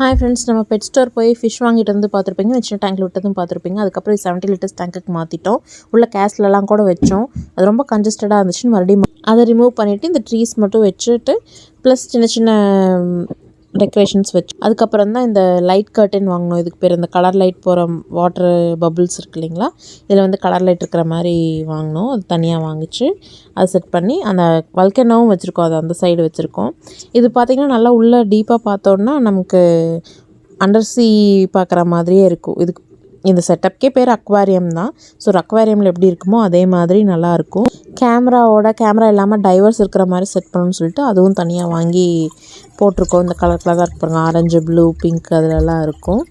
Hi friends நம்ம pet store போய் fish வாங்கிட்டு வந்து பார்த்துருப்பீங்க. சின்ன டேங்க்கில் விட்டதும் பார்த்துருப்பீங்க. அதுக்கப்புறம் செவன்ட்டி லிட்டர்ஸ் டேங்க்குக்கு மாற்றிட்டோம் உள்ள கேஸ்லலாம் கூட வச்சோம். அது ரொம்ப கன்ஜஸ்டடாக இருந்துச்சுன்னு மறுபடியும் அதை ரிமூவ் பண்ணிவிட்டு இந்த ட்ரீஸ் மட்டும் வச்சுட்டு ப்ளஸ் சின்ன சின்ன டெக்கரேஷன்ஸ் வச்சு அதுக்கப்புறம் தான் இந்த லைட் கர்டன் வாங்கினோம் இதுக்கு பேர் இந்த கலர் லைட் போகிற வாட்டர் பபுள்ஸ் இருக்கு இல்லைங்களா? இதில் வந்து கலர் லைட் இருக்கிற மாதிரி வாங்கினோம் அது தனியாக வாங்கிச்சு. அதை செட் பண்ணி அந்த வல்கனோவும் வச்சுருக்கோம். அது அந்த சைடு வச்சுருக்கோம். இது பார்த்திங்கன்னா நல்லா உள்ளே டீப்பாக பார்த்தோன்னா நமக்கு அண்டர்சி பார்க்குற மாதிரியே இருக்கும். இதுக்கு இந்த செட்டப்கே பேர் அக்வாரியம் தான். ஸோ ஒரு அக்வாரியமில் எப்படி இருக்குமோ அதே மாதிரி நல்லாயிருக்கும் கேமராவோட கேமரா இல்லாமல் டைவர்ஸ் இருக்கிற மாதிரி செட் பண்ணணும்னு சொல்லிட்டு அதுவும் தனியாக வாங்கி போட்டிருக்கோம். இந்த கலர் கலராக இருக்கு பாருங்கள் ஆரஞ்சு ப்ளூ பிங்க் அதிலலாம் இருக்கும்.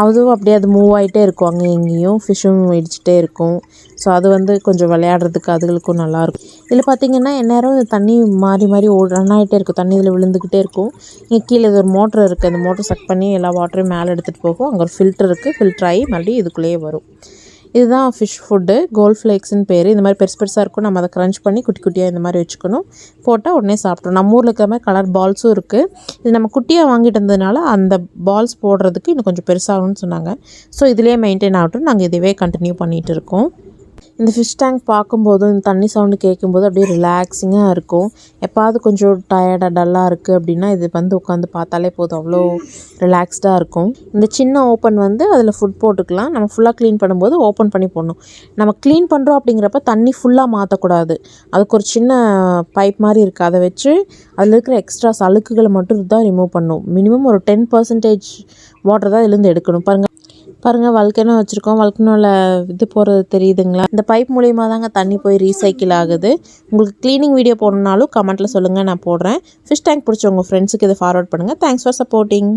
அதுவும் அப்படியே அது மூவ் ஆகிட்டே இருக்கும். அங்கே எங்கேயும் ஃபிஷ்ஷும் இடிச்சிட்டே இருக்கும். ஸோ அது வந்து கொஞ்சம் விளையாடுறதுக்கு அதுகளுக்கும் நல்லாயிருக்கும் இதில் பார்த்திங்கன்னா எந்நேரம் இந்த தண்ணி மாறி மாறி ஓ ரன் ஆகிட்டே இருக்கும். தண்ணி இதில் விழுந்துக்கிட்டே இருக்கும். இங்கே கீழே இது ஒரு மோட்ரு இருக்குது அந்த மோட்டர் செக் பண்ணி எல்லா வாட்டரையும் மேலே எடுத்துகிட்டு போகும். அங்கே ஒரு ஃபில்டர் இருக்குது ஃபில்டர் ஆகி மறுபடியும் இதுக்குள்ளேயே வரும். இதுதான் ஃபிஷ் ஃபுட்டு கோல் ஃப்ளேக்ஸ்னு பேர். இந்த மாதிரி பெருசு பெருசாக இருக்கும். நம்ம அதை க்ரன்ச் பண்ணி குட்டி குட்டியாக இந்த மாதிரி வச்சுக்கணும். போட்டால் உடனே சாப்பிட்றோம் நம்ம ஊரில் இருக்கிற மாதிரி கலர் பால்ஸும் இருக்குது இது நம்ம குட்டியாக வாங்கிட்டு வந்ததுனால அந்த பால்ஸ் போடுறதுக்கு இன்னும் கொஞ்சம் பெருசாகணும்னு சொன்னாங்க. ஸோ இதிலே மெயின்டைன் ஆகட்டும். நாங்கள் இதுவே கண்டினியூ பண்ணிகிட்டு இருக்கோம். இந்த ஃபிஷ் டேங்க் பார்க்கும்போதும் இந்த தண்ணி சவுண்டு கேட்கும்போது அப்படியே ரிலாக்ஸிங்காக இருக்கும். எப்பாவது கொஞ்சம் டயர்டாக டல்லாக இருக்குது அப்படின்னா இது வந்து உட்காந்து பார்த்தாலே போதும். அவ்வளோ ரிலாக்ஸ்டாக இருக்கும். இந்த சின்ன ஓப்பன் வந்து அதில் ஃபுட் போட்டுக்கலாம். நம்ம ஃபுல்லாக க்ளீன் பண்ணும்போது ஓப்பன் பண்ணி போடணும். நம்ம க்ளீன் பண்ணுறோம் அப்படிங்கிறப்ப தண்ணி ஃபுல்லாக மாற்றக்கூடாது அதுக்கு ஒரு சின்ன பைப் மாதிரி இருக்குது அதை வச்சு அதில் இருக்கிற எக்ஸ்ட்ராஸ் அழுக்குகளை மட்டும் தான் ரிமூவ் பண்ணணும். மினிமம் ஒரு டென் பர்சன்டேஜ் வாட்டர் தான் இதுலேருந்து எடுக்கணும். பாருங்கள் பாருங்கள் வல்கனோ வச்சுருக்கோம். வல்கனோவில் இது போகிறது தெரியுதுங்களா? இந்த பைப் மூலியமாக தாங்க தண்ணி போய் ரீசைக்கிள் ஆகுது. உங்களுக்கு க்ளீனிங் வீடியோ போடணுன்னாலும் கமெண்ட்டில் சொல்லுங்கள் நான் போடுறேன். ஃபிஷ் டேங்க் பிடிச்ச உங்கள் ஃப்ரெண்ட்ஸுக்கு இதை ஃபார்வர்ட் பண்ணுங்கள் தேங்க்ஸ் ஃபார் சப்போர்ட்டிங்